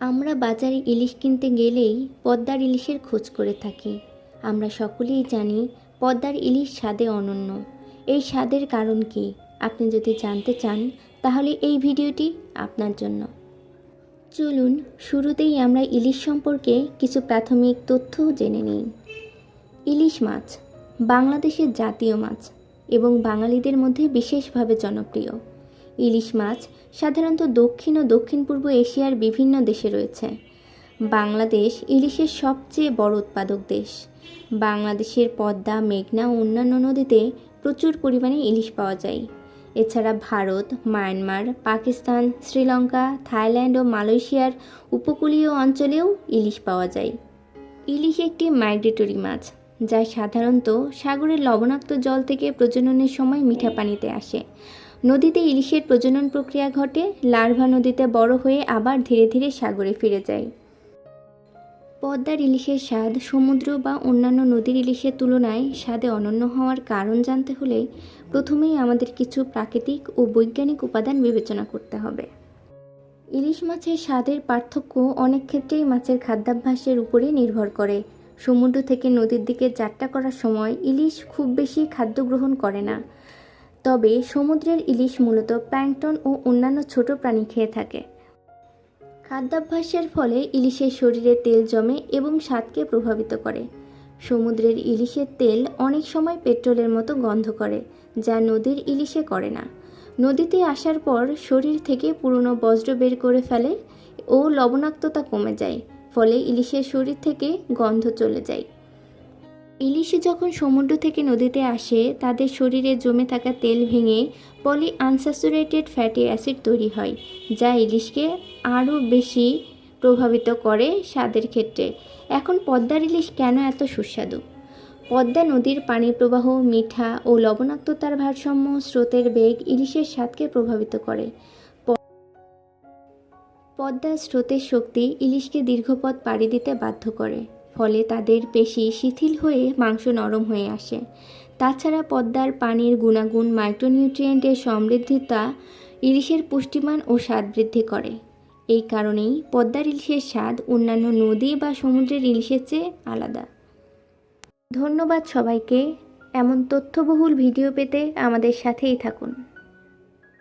আমরা বাজারে ইলিশ কিনতে গেলেই পদ্মার ইলিশের খোঁজ করে থাকি। আমরা সকলেই জানি পদ্মার ইলিশ স্বাদে অনন্য। এই স্বাদের কারণ কি? আপনি যদি জানতে চান, তাহলে এই ভিডিওটি আপনার জন্য। চলুন, শুরুতেই আমরা ইলিশ সম্পর্কে কিছু প্রাথমিক তথ্য জেনে নিই। ইলিশ মাছ, বাংলাদেশের জাতীয় মাছ এবং বাঙালিদের মধ্যে বিশেষভাবে জনপ্রিয়। ইলিশ মাছ সাধারণত দক্ষিণ ও দক্ষিণ পূর্ব এশিয়ার বিভিন্ন দেশে রয়েছে। বাংলাদেশ ইলিশের সবচেয়ে বড় উৎপাদক দেশ। বাংলাদেশের পদ্মা, মেঘনা ও অন্যান্য নদীতে প্রচুর পরিমাণে ইলিশ পাওয়া যায়। এছাড়া ভারত, মায়ানমার, পাকিস্তান, শ্রীলঙ্কা, থাইল্যান্ড ও মালয়েশিয়ার উপকূলীয় অঞ্চলেও ইলিশ পাওয়া যায়। ইলিশ একটি মাইগ্রেটরি মাছ। যা সাধারণত সাগরের লবণাক্ত জল থেকে প্রজননের সময় মিঠা পানিতে আসে। নদীতে ইলিশের প্রজনন প্রক্রিয়া ঘটে, লার্ভা নদীতে বড় হয়ে আবার ধীরে ধীরে সাগরে ফিরে যায়। পদ্মার ইলিশের স্বাদ, সমুদ্র বা অন্যান্য নদীর ইলিশের তুলনায় স্বাদে অনন্য হওয়ার কারণ জানতে হলে প্রথমেই আমাদের কিছু প্রাকৃতিক ও বৈজ্ঞানিক উপাদান বিবেচনা করতে হবে। ইলিশ মাছের স্বাদের পার্থক্য অনেক ক্ষেত্রেই মাছের খাদ্যাভ্যাসের উপরে নির্ভর করে। সমুদ্র থেকে নদীর দিকে যাত্রা করার সময় ইলিশ খুব বেশি খাদ্য গ্রহণ করে না। তবে সমুদ্রের ইলিশ মূলত প্ল্যাঙ্কটন ও অন্যান্য ছোট প্রাণী খেয়ে থাকে। খাদ্যাভ্যাসের ফলে ইলিশের শরীরে তেল জমে এবং স্বাদকে প্রভাবিত করে। সমুদ্রের ইলিশের তেল অনেক সময় পেট্রোলের মতো গন্ধ করে, যা নদীর ইলিশে করে না। নদীতে আসার পর শরীর থেকে পুরনো বজ্র বের করে ফেলে ও লবণাক্ততা কমে যায়। ফলে ইলিশের শরীর থেকে গন্ধ চলে যায়। ইলিশ যখন সমুদ্র থেকে নদীতে আসে, তাদের শরীরে জমে থাকা তেল ভেঙে পলি আনস্যাচুরেটেড ফ্যাটি অ্যাসিড তৈরি হয়, যা ইলিশকে আরও বেশি প্রভাবিত করে স্বাদের ক্ষেত্রে। এখন পদ্মার ইলিশ কেন এত সুস্বাদু? পদ্মা নদীর পানির প্রবাহ, মিঠা ও লবণাক্ততার ভারসাম্য, স্রোতের বেগ ইলিশের স্বাদকে প্রভাবিত করে। পদ্মার স্রোতের শক্তি ইলিশকে দীর্ঘপথ পাড়ি দিতে বাধ্য করে, ফলে তাদের পেশি শিথিল হয়ে মাংস নরম হয়ে আসে। তাছাড়া পদ্মার পানির গুণাগুণ মাইক্রোনিউট্রিয়েন্টের সমৃদ্ধিতা ইলিশের পুষ্টিমান ও স্বাদ বৃদ্ধি করে। এই কারণেই পদ্মার ইলিশের স্বাদ অন্যান্য নদী বা সমুদ্রের ইলিশের চেয়ে আলাদা। ধন্যবাদ সবাইকে। এমন তথ্যবহুল ভিডিও পেতে আমাদের সাথেই থাকুন।